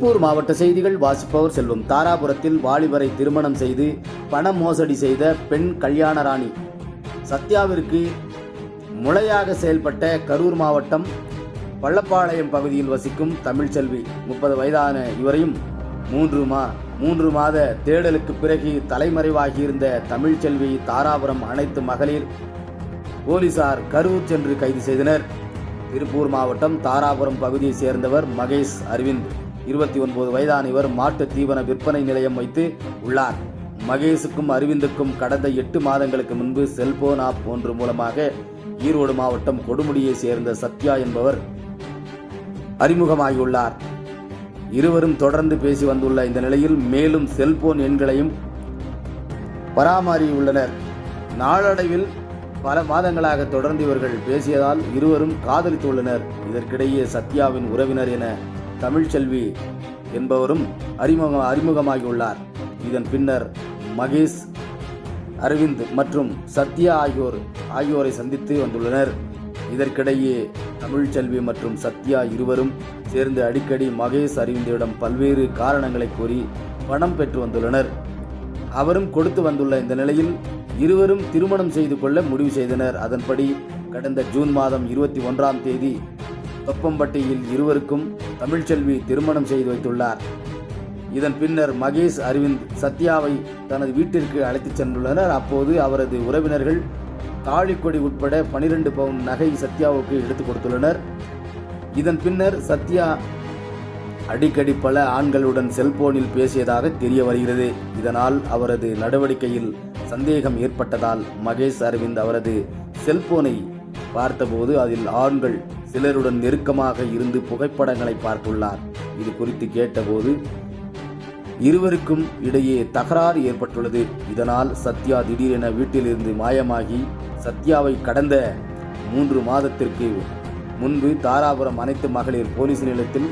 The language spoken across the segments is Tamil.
திருப்பூர் மாவட்ட செய்திகள் வாசிப்பவர் செல்வம். தாராபுரத்தில் வாலிபரை திருமணம் செய்து பண மோசடி செய்த பெண் கல்யாணராணி சத்யாவிற்கு முளையாக செயல்பட்ட கரூர் மாவட்டம் பள்ளப்பாளையம் பகுதியில் வசிக்கும் தமிழ்ச்செல்வி முப்பது வயதான இவரையும் மூன்று மா மூன்று மாத தேடலுக்கு பிறகு தலைமறைவாகியிருந்த தமிழ்ச்செல்வி தாராபுரம் அனைத்து மகளிர் போலீசார் கரூர் சென்று கைது செய்தனர். திருப்பூர் மாவட்டம் தாராபுரம் பகுதியைச் சேர்ந்தவர் மகேஷ் அரவிந்த். இருபத்தி ஒன்பது வயதான இவர் மாட்டு தீவன விற்பனை நிலையம் வைத்து உள்ளார். மகேஷுக்கும் அரவிந்துக்கும் கடந்த எட்டு மாதங்களுக்கு முன்பு செல்போன் ஆப் ஒன்று மூலமாக ஈரோடு மாவட்டம் கொடுமுடியைச் சேர்ந்த சத்யா என்பவர் அறிமுகமாகியுள்ளார். இருவரும் தொடர்ந்து பேசி வந்துள்ள இந்த நிலையில் மேலும் செல்போன் எண்களையும் பராமரியுள்ளனர். நாளடைவில் பல மாதங்களாக தொடர்ந்து இவர்கள் பேசியதால் இருவரும் காதலித்துள்ளனர். இதற்கிடையே சத்யாவின் உறவினர் என தமிழ்ச்செல்வி என்பவரும் அறிமுக அறிமுகமாகியுள்ளார். இதன் பின்னர் மகேஷ் அரவிந்த் மற்றும் சத்யா ஆகியோர் ஆகியோரை சந்தித்து வந்துள்ளனர். இதற்கிடையே தமிழ்ச்செல்வி மற்றும் சத்யா இருவரும் சேர்ந்து அடிக்கடி மகேஷ் அரவிந்திடம் பல்வேறு காரணங்களை கூறி பணம் பெற்று வந்துள்ளனர். அவரும் கொடுத்து வந்துள்ள இந்த நிலையில் இருவரும் திருமணம் செய்து கொள்ள முடிவு செய்தனர். அதன்படி கடந்த ஜூன் மாதம் இருபத்தி ஒன்றாம் தேதி தொப்பம்பட்டியில் இருவருக்கும் தமிழ்ச்செல்வி திருமணம் செய்து வைத்துள்ளார். இதன் பின்னர் மகேஷ் அரவிந்த் சத்யாவை தனது வீட்டிற்கு அழைத்துச் சென்றுள்ளனர். அப்போது அவரது உறவினர்கள் தாழிக்கொடி உட்பட பனிரெண்டு பவுன் நகை சத்யாவுக்கு எடுத்துக் கொடுத்துள்ளனர். இதன் பின்னர் சத்யா அடிக்கடி பல ஆண்களுடன் செல்போனில் பேசியதாக தெரிய வருகிறது. இதனால் அவரது நடவடிக்கையில் சந்தேகம் ஏற்பட்டதால் மகேஷ் அரவிந்த் அவரது செல்போனை பார்த்தபோது அதில் ஆண்கள் சிலருடன் நெருக்கமாக இருந்து புகைப்படங்களை பார்த்துள்ளார். இது குறித்து கேட்டபோது இருவருக்கும் இடையே தகராறு ஏற்பட்டுள்ளது. இதனால் சத்யா திடீரென வீட்டிலிருந்து மாயமாகி சத்யாவை கடந்த மூன்று மாதத்திற்கு முன்பு தாராபுரம் அனைத்து மகளிர் போலீஸ் நிலையத்தில்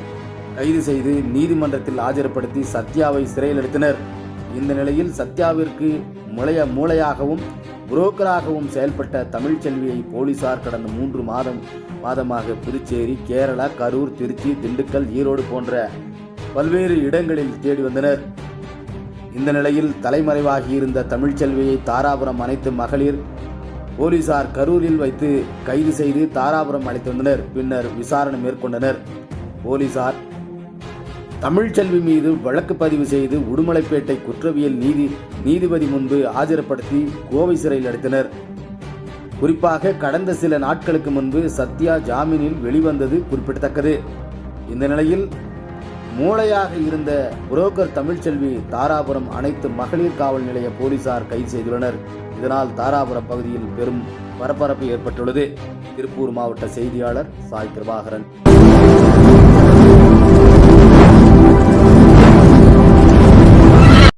கைது செய்து நீதிமன்றத்தில் ஆஜர்படுத்தி சத்யாவை சிறையில் எடுத்தனர் இந்த நிலையில் சத்யாவிற்கு முளைய மூளையாகவும் புரோக்கராகவும் செயல்பட்ட தமிழ்ச்செல்வியை போலீசார் கடந்த மூன்று மாதம் மாதமாக புதுச்சேரி கேரளா கரூர் திருச்சி திண்டுக்கல் ஈரோடு போன்ற பல்வேறு இடங்களில் தேடி வந்தனர். இந்த நிலையில் தலைமறைவாகியிருந்த தமிழ்ச்செல்வியை தாராபுரம் அனைத்து மகளிர் போலீசார் கரூரில் வைத்து கைது செய்து தாராபுரம் அழைத்து வந்தனர். பின்னர் விசாரணை மேற்கொண்டனர். போலீசார் தமிழ்ச்செல்வி மீது வழக்கு பதிவு செய்து உடுமலைப்பேட்டை குற்றவியல் நீதி நீதிபதி முன்பு ஆஜர்படுத்தி கோவை சிறையில் அடைத்தனர். குறிப்பாக கடந்த சில நாட்களுக்கு முன்பு சத்யா ஜாமீனில் வெளிவந்தது குறிப்பிடத்தக்கது. இந்த நிலையில் மூளையாக இருந்த புரோக்கர் தமிழ்ச்செல்வி தாராபுரம் அனைத்து மகளிர் காவல் நிலைய போலீசார் கைது செய்துள்ளனர். இதனால் தாராபுரம் பகுதியில் பெரும் பரபரப்பு ஏற்பட்டுள்ளது. திருப்பூர் மாவட்ட செய்தியாளர் சாய் கிருபாகரன்.